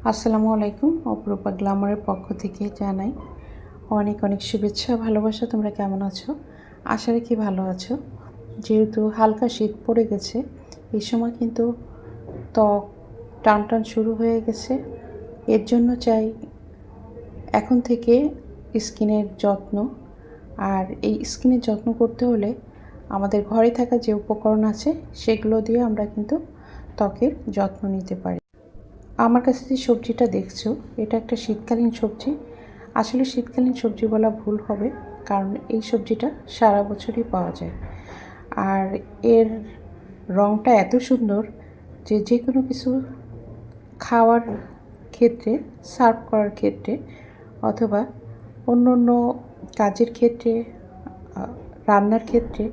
আসসালামু আলাইকুম, অপরূপা গ্লামারের পক্ষ থেকে জানাই অনেক অনেক শুভেচ্ছা ভালোবাসা। তোমরা কেমন আছো? আশা রাখি ভালো আছো। যেহেতু হালকা শীত পড়ে গেছে এই সময় কিন্তু ত্বক টান টান শুরু হয়ে গেছে। এর জন্য চাই এখন থেকে স্কিনের যত্ন। আর এই স্কিনের যত্ন করতে হলে আমাদের ঘরে থাকা যে উপকরণ আছে, সেগুলো দিয়ে আমরা কিন্তু ত্বকের যত্ন নিতে পারি। আমার কাছে যে সবজিটা দেখছ, এটা একটা শীতকালীন সবজি। আসলে শীতকালীন সবজি বলা ভুল হবে, কারণ এই সবজিটা সারা বছরই পাওয়া যায়। আর এর রঙটা এত সুন্দর যে যে কোনো কিছু খাওয়ার ক্ষেত্রে, সার্ভ করার ক্ষেত্রে, অথবা অন্য অন্য কাজের ক্ষেত্রে রান্নার ক্ষেত্রে,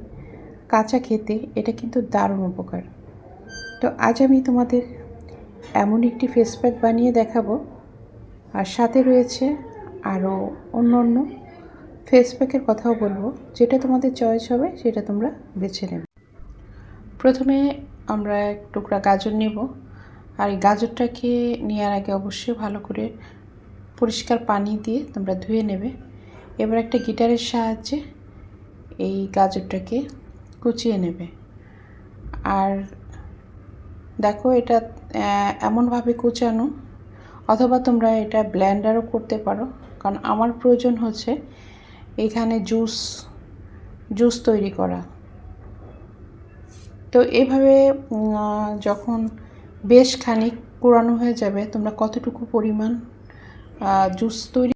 কাঁচা খেতে এটা কিন্তু দারুণ উপকার। তো আজ আমি তোমাদের এমন একটি ফেস প্যাক বানিয়ে দেখাবো। আর সাথে রয়েছে আরও অন্য অন্য ফেস প্যাকের কথাও বলব। যেটা তোমাদের চয়েস হবে, সেটা তোমরা বেছে নেবে। প্রথমে আমরা এক টুকরা গাজর নেব। আর এই গাজরটাকে নেওয়ার আগে অবশ্যই ভালো করে পরিষ্কার পানি দিয়ে তোমরা ধুয়ে নেবে। এবার একটা গিটারের সাহায্যে এই গাজরটাকে কুচিয়ে নেবে। আর দেখো, এটা এমনভাবে কুচানো, অথবা তোমরা এটা ব্ল্যান্ডারও করতে পারো। কারণ আমার প্রয়োজন হচ্ছে এখানে জুস জুস তৈরি করা। তো এভাবে যখন বেশ খানিক পুরানো হয়ে যাবে, তোমরা কতটুকু পরিমাণ জুস তৈরি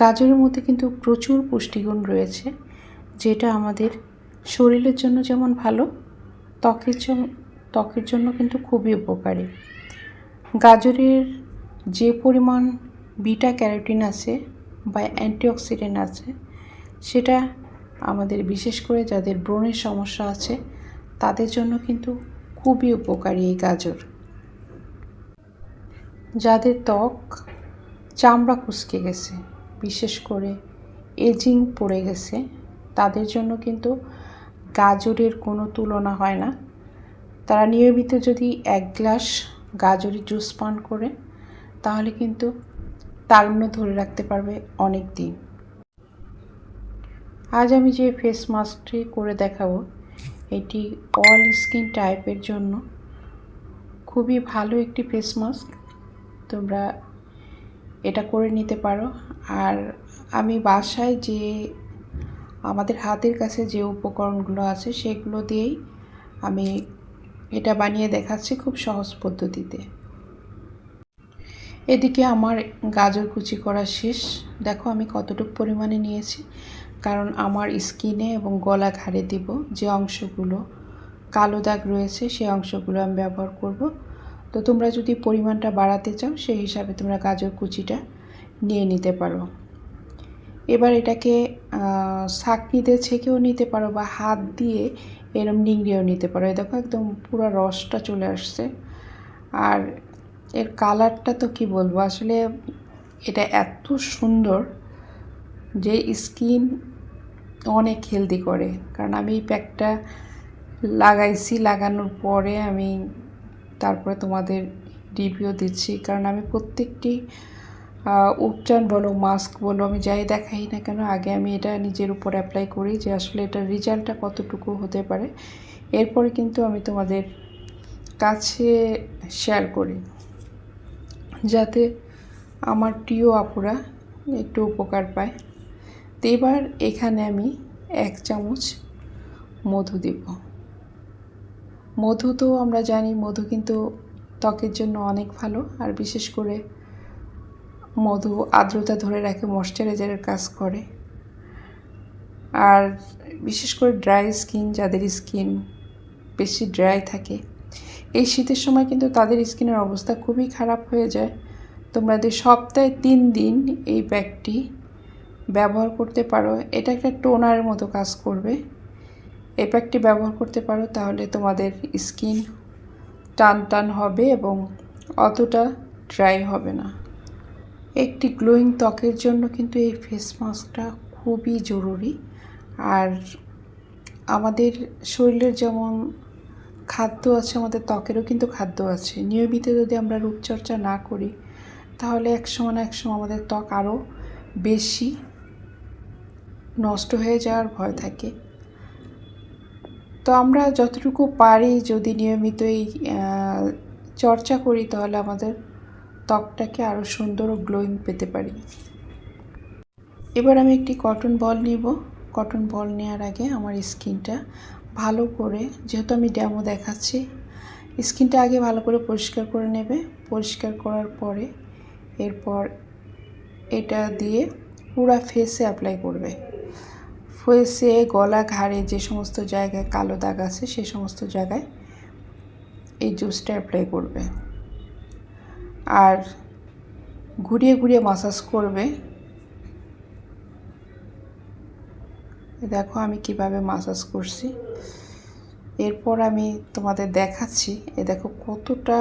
গাজরের মধ্যে কিন্তু প্রচুর পুষ্টিগুণ রয়েছে। যেটা আমাদের শরীরের জন্য যেমন ভালো, ত্বকের জন্য ত্বকের জন্য কিন্তু খুবই উপকারী। গাজরের যে পরিমাণ বিটা ক্যারোটিন আছে বা অ্যান্টিঅক্সিডেন্ট আছে, সেটা আমাদের বিশেষ করে যাদের ব্রণের সমস্যা আছে, তাদের জন্য কিন্তু খুবই উপকারী এই গাজর। যাদের ত্বক চামড়া কুচকে গেছে, বিশেষ করে এজিং পড়ে গেছে তাদের জন্য কিন্তু গাজরের কোনো তুলনা হয় না। তারা নিয়মিত যদি এক গ্লাস গাজরের জুস পান করে, তাহলে কিন্তু তারুণ্য ধরে রাখতে পারবে অনেক দিন। আজ আমি যে ফেস মাস্কটি করে দেখাবো, এটি অল স্কিন টাইপের জন্য খুবই ভালো একটি ফেস মাস্ক তোমরা এটা করে নিতে পারো। আর আমি বাসায় যে আমাদের হাতের কাছে যে উপকরণগুলো আছে সেগুলো দিয়েই আমি এটা বানিয়ে দেখাচ্ছি খুব সহজ পদ্ধতিতে। এদিকে আমার গাজর কুচি করা শেষ। দেখো আমি কতটুকু পরিমাণে নিয়েছি, কারণ আমার স্কিনে এবং গলা ঘাড়ে দিব যে অংশগুলো, কালো দাগ রয়েছে সেই অংশগুলো আমি ব্যবহার করব। তো তোমরা যদি পরিমাণটা বাড়াতে চাও সেই হিসাবে তোমরা গাজর কুচিটা নিয়ে নিতে পারো। এবার এটাকে ছাঁকনিতে ছেঁকেও নিতে পারো বা হাত দিয়ে এরম নিংড়েও নিতে পারো। এই দেখো একদম পুরো রসটা চলে আসছে। আর এর কালারটা তো কি বলব? আসলে এটা এত সুন্দর যে স্কিন অনেক হেলদি করে। কারণ আমি এই প্যাকটা লাগাইছি, লাগানোর পরে আমি তারপরে তোমাদের রিভিউ দিচ্ছি। কারণ আমি প্রত্যেকটি উপচান বলো মাস্ক বলো, আমি যাই দেখাই না কেন, আগে আমি এটা নিজের উপর অ্যাপ্লাই করি যে আসলে এটার রেজাল্টটা কতটুকু হতে পারে। এরপরে কিন্তু আমি তোমাদের কাছে শেয়ার করি, যাতে আমার প্রিয় আপুরা একটু উপকার পায়। তো এবার এখানে আমি এক চামচ মধু দেব। মধু তো আমরা জানি, মধু কিন্তু ত্বকের জন্য অনেক ভালো, আর বিশেষ করে মধু আর্দ্রতা ধরে রাখে ময়শ্চারাইজারের কাজ করে। আর বিশেষ করে ড্রাই স্কিন, যাদের স্কিন বেশি ড্রাই থাকে, এই শীতের সময় কিন্তু তাদের স্কিনের অবস্থা খুবই খারাপ হয়ে যায়। তোমরা যদি সপ্তাহে তিন দিন এই ব্যাগটি ব্যবহার করতে পারো, এটা একটা টোনারের মতো কাজ করবে। এই প্যাকটি ব্যবহার করতে পারো, তাহলে তোমাদের স্কিন টান টান হবে এবং অতটা ড্রাই হবে না। একটি গ্লোয়িং ত্বকের জন্য কিন্তু এই ফেস মাস্কটা খুবই জরুরি। আর আমাদের শরীরের যেমন খাদ্য আছে, আমাদের ত্বকেরও কিন্তু খাদ্য আছে। নিয়মিত যদি আমরা রূপচর্চা না করি, তাহলে এক সময় না এক সময় আমাদের ত্বক আরও বেশি নষ্ট হয়ে যাওয়ার ভয় থাকে। তো আমরা যতটুকু পারি যদি নিয়মিত এই চর্চা করি, তাহলে আমাদের ত্বকটাকে আরও সুন্দর ও গ্লোয়িং পেতে পারি। এবার আমি একটি কটন বল নিব। কটন বল নেওয়ার আগে আমার স্কিনটা ভালো করে, যেহেতু আমি ড্যামো দেখাচ্ছি, স্কিনটা আগে ভালো করে পরিষ্কার করে নেবে। পরিষ্কার করার পরে এরপর এটা দিয়ে পুরা ফেসে অ্যাপ্লাই করবে। ফেসে গলা ঘাড়ে যে সমস্ত জায়গায় কালো দাগ আছে সেই সমস্ত জায়গায় এই জুসটা অ্যাপ্লাই করবে। আর ঘুরিয়ে ঘুরিয়ে মাসাজ করবে। দেখো আমি কীভাবে মাসাজ করছি। এরপর আমি তোমাদের দেখাচ্ছি। এ দেখো কতটা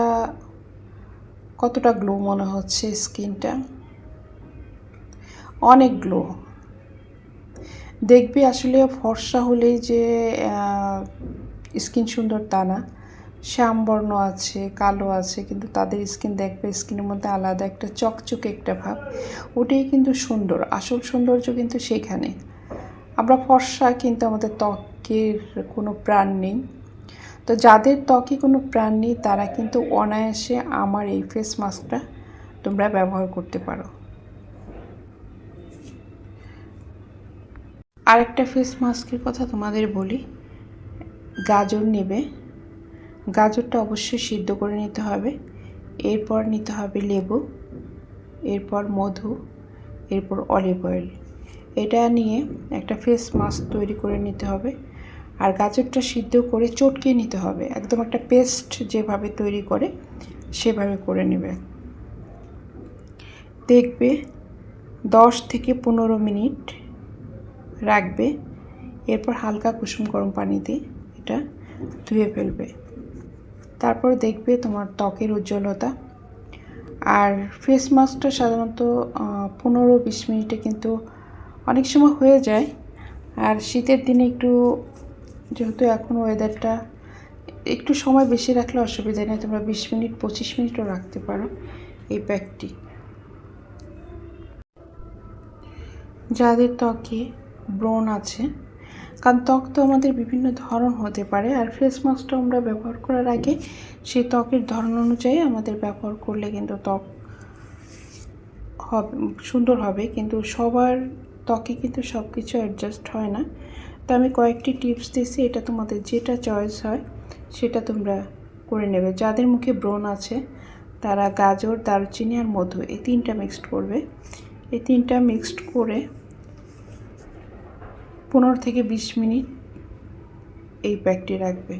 কতটা গ্লো মনে হচ্ছে স্কিনটা অনেক গ্লো দেখবি আসলে ফর্সা হলেই যে স্কিন সুন্দর তা না। শ্যামবর্ণ আছে, কালো আছে, কিন্তু তাদের স্কিন দেখবে স্কিনের মধ্যে আলাদা একটা চকচকে একটা ভাব। ওটাই কিন্তু সুন্দর, আসল সৌন্দর্য কিন্তু সেখানে। আমরা ফর্সা, কিন্তু আমাদের ত্বকের কোনো প্রাণ নেই। তো যাদের ত্বকে কোনো প্রাণ নেই, তারা কিন্তু অনায়াসে আমার এই ফেস মাস্কটা তোমরা ব্যবহার করতে পারো। আরেকটা ফেস মাস্কের কথা তোমাদের বলি। গাজর নেবে। গাজরটা অবশ্যই সিদ্ধ করে নিতে হবে। এরপর নিতে হবে লেবু, এরপর মধু, এরপর অলিভ অয়েল এটা নিয়ে একটা ফেস মাস্ক তৈরি করে নিতে হবে। আর গাজরটা সিদ্ধ করে চটকে নিতে হবে। একদম একটা পেস্ট যেভাবে তৈরি করে, সেভাবে করে নেবে। দেখবে দশ থেকে পনেরো মিনিট রাখবে। এরপর হালকা কুসুম গরম পানি দিয়ে এটা ধুয়ে ফেলবে। তারপর দেখবে তোমার ত্বকের উজ্জ্বলতা। আর ফেস মাস্কটা সাধারণত পনেরো বিশ মিনিটে কিন্তু অনেক সময় হয়ে যায়। আর শীতের দিনে একটু, যেহেতু এখন ওয়েদারটা একটু সময় বেশি রাখলে অসুবিধা নেই, তোমরা বিশ মিনিট, পঁচিশ মিনিটও রাখতে পারো এই প্যাকটি যাদের ত্বকে ব্রণ আছে কারণ ত্বক তো আমাদের বিভিন্ন ধরন হতে পারে, আর ফেস মাস্কটা আমরা ব্যবহার করার আগে সেই ত্বকের ধরন অনুযায়ী আমাদের ব্যবহার করলে কিন্তু ত্বক হবে, সুন্দর হবে, কিন্তু সবার ত্বকে কিন্তু সব কিছু অ্যাডজাস্ট হয় না। তো আমি কয়েকটি টিপস দিয়েছি, এটা তোমাদের যেটা চয়েস হয় সেটা তোমরা করে নেবে। যাদের মুখে ব্রণ আছে, তারা গাজর, দারুচিনি আর মধু এই তিনটা মিক্সড করবে। এই তিনটা মিক্সড করে পনেরো থেকে বিশ মিনিট এই প্যাকটি রাখবে।